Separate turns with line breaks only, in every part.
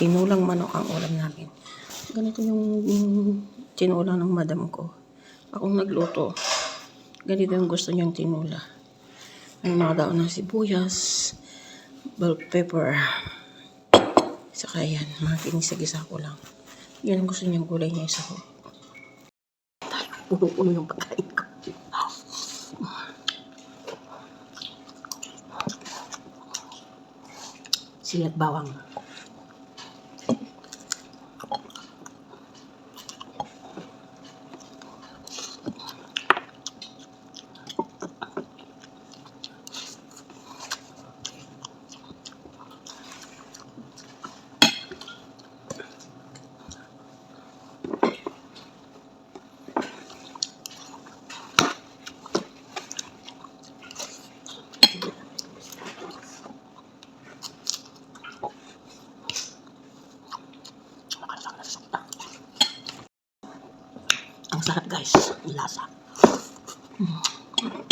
Tinulang manok ang ulam namin. Ganito yung, yung tinulang ng madam ko. Akong nagluto. Ganito yung gusto niyang tinula. May mga daon ng sibuyas, bell pepper, saka yan, mga kinisa-gisa ko lang. Yan ang gusto niyang gulay niya isa ko. Puno-puno yung pagkain ko. Sili at bawang. Sarap guys, ang lasa. Mm,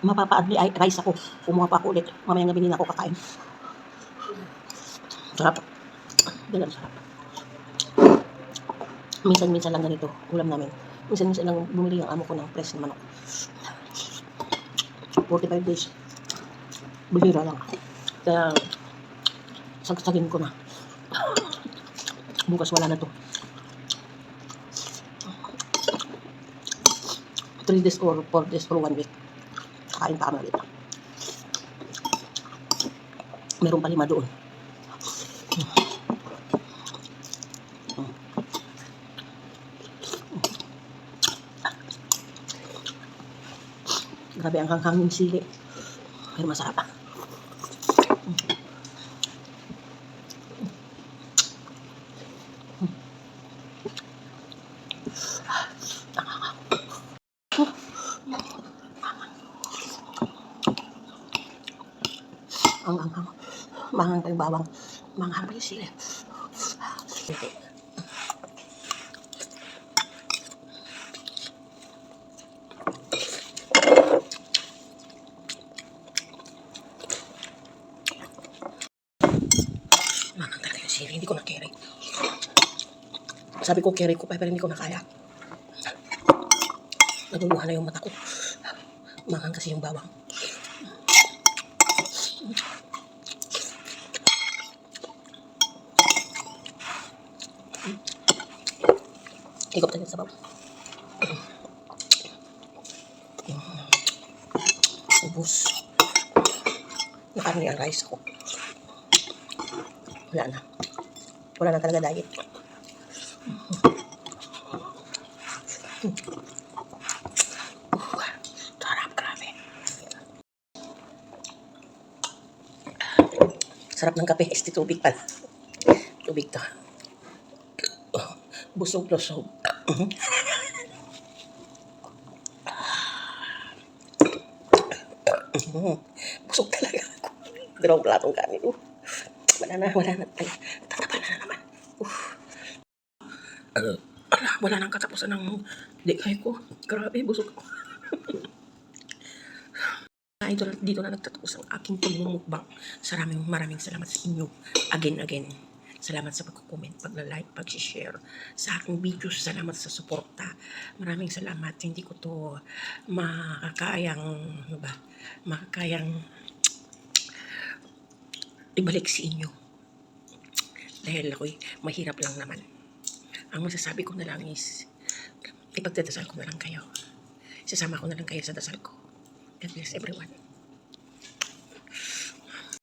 Mapapaadli ay rice ako. Kumuha pa ako ulit. Mamayang gabi din ako kakain. Sarap. Ganun sarap. Minsan-minsan lang ganito. Ulam namin. Minsan-minsan lang bumili yung amo ko ng press na manok. 45 days. Bihira lang. Kaya, sagsagin ko na. Bukas wala na to. 3 days or 4 days or 1 week. Kain pa kami ulit. Meron pa lima doon. Grabe ang hanghang yung sili. Pero masarap. Ang Manghang yung bawang. Manghang yung sili. Talaga yung sili. Hindi ko na. Sabi ko carry ko pa pero hindi ko na kaya. Na yung mata ko. Manghang kasi yung bawang. Higop tayo sa sabaw. Ubus. Nakarni ang rice ko. Wala na. Wala na talaga diet. Uh, Sarap ng kape. Este tubig pala. Tubig to. Busog-lusog. Mhm. Busog talaga ako. Dalawang platong kanin. Uh, wala na, wala na. Ay, tataba na, na naman. Uh. Ala, wala nang katapusan ng dikay ko. Grabe, busog ako. idol, dito na nagtatapos ang aking pagmumukbang. Maraming maraming salamat sa inyo. Again, again. Salamat sa pagko-comment, pagla-like, pag-share sa aking videos. Salamat sa suporta. Maraming salamat. Hindi ko to makakayang, ano ba, makakayang ibalik sa inyo. Dahil ako'y mahirap lang naman. Ang masasabi ko na lang is, ipagdadasal ko na lang kayo. Sasama ko na lang kayo sa dasal ko. God bless everyone.